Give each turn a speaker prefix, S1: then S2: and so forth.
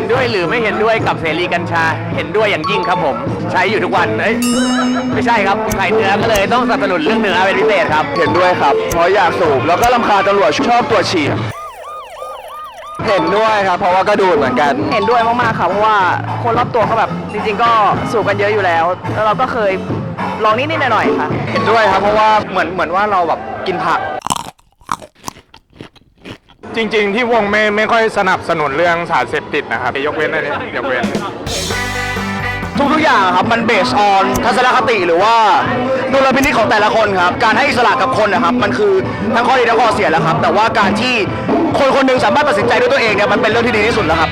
S1: นด้วยหรือไม่เห็นด้วยกับเสรีกัญชา เห็นด้วยอย่างยิ่งครับผม ใช้อยู่ทุกวันเอ้ยไม่ใช่ครับขายเนื้อก็เลยต้องสนับสนุนเรื่องเนื้อเป็นพิเศษครับ
S2: เห็นด้วยครับ เพราะอยากสูบแล้วก็ลำคาญตำรวจชอบตรวจฉี่เห็นด้วยครับ เพราะว่าก็ดูดเหมือนกัน
S3: เห็นด้วยมากๆค่ะเพราะว่าคนรอบตัวเขาแบบจริง ๆ ก็สูบกันเยอะอยู่แล้ว แล้วเราก็เคยลองนิดๆหน่อยๆค่ะ
S2: เห็นด้วยครับ เพราะว่าเหมือนเหมือนว่าเราแบบกินผัก
S4: จริง ๆ ที่วงไม่ไม่ค่อยสนับสนุนเรื่องสารเสพติดนะครับยกเว้นอันนี้ยกเว้น
S2: ทุกๆอย่างครับมันเบสออนทัศนคติหรือว่าดุลพินิจของแต่ละคนครับ การให้อิสระกับคนนะครับ มันคือทั้งข้อดีทั้งข้อเสียแล้วครับ แต่ว่าการที่คนคนหนึ่งสามารถตัดสินใจด้วยตัวเองเนี่ยมันเป็นเรื่องที่ดีที่สุดแล้วครับ